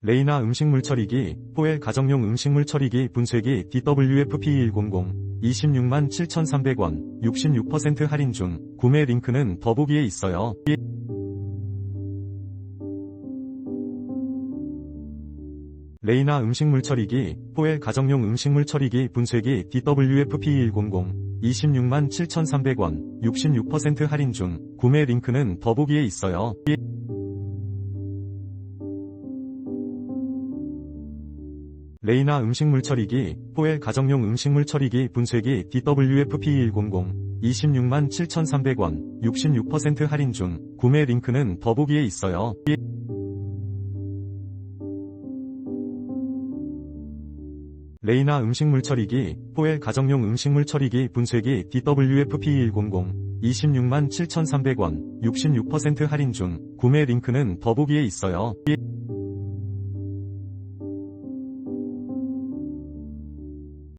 레이나 음식물 처리기, 포엘 가정용 음식물 처리기 분쇄기 DWFP100 26만 7,300원 66% 할인 중 구매 링크는 더보기에 있어요. 레이나 음식물 처리기, 포엘 가정용 음식물 처리기 분쇄기 DWFP100 26만 7,300원 66% 할인 중 구매 링크는 더보기에 있어요. 레이나 음식물 처리기, 포엘 가정용 음식물 처리기 분쇄기 DWFP100 26만 7,300원 66% 할인 중 구매 링크는 더보기에 있어요. 레이나 음식물 처리기, 포엘 가정용 음식물 처리기 분쇄기 DWFP100 26만 7,300원 66% 할인 중 구매 링크는 더보기에 있어요.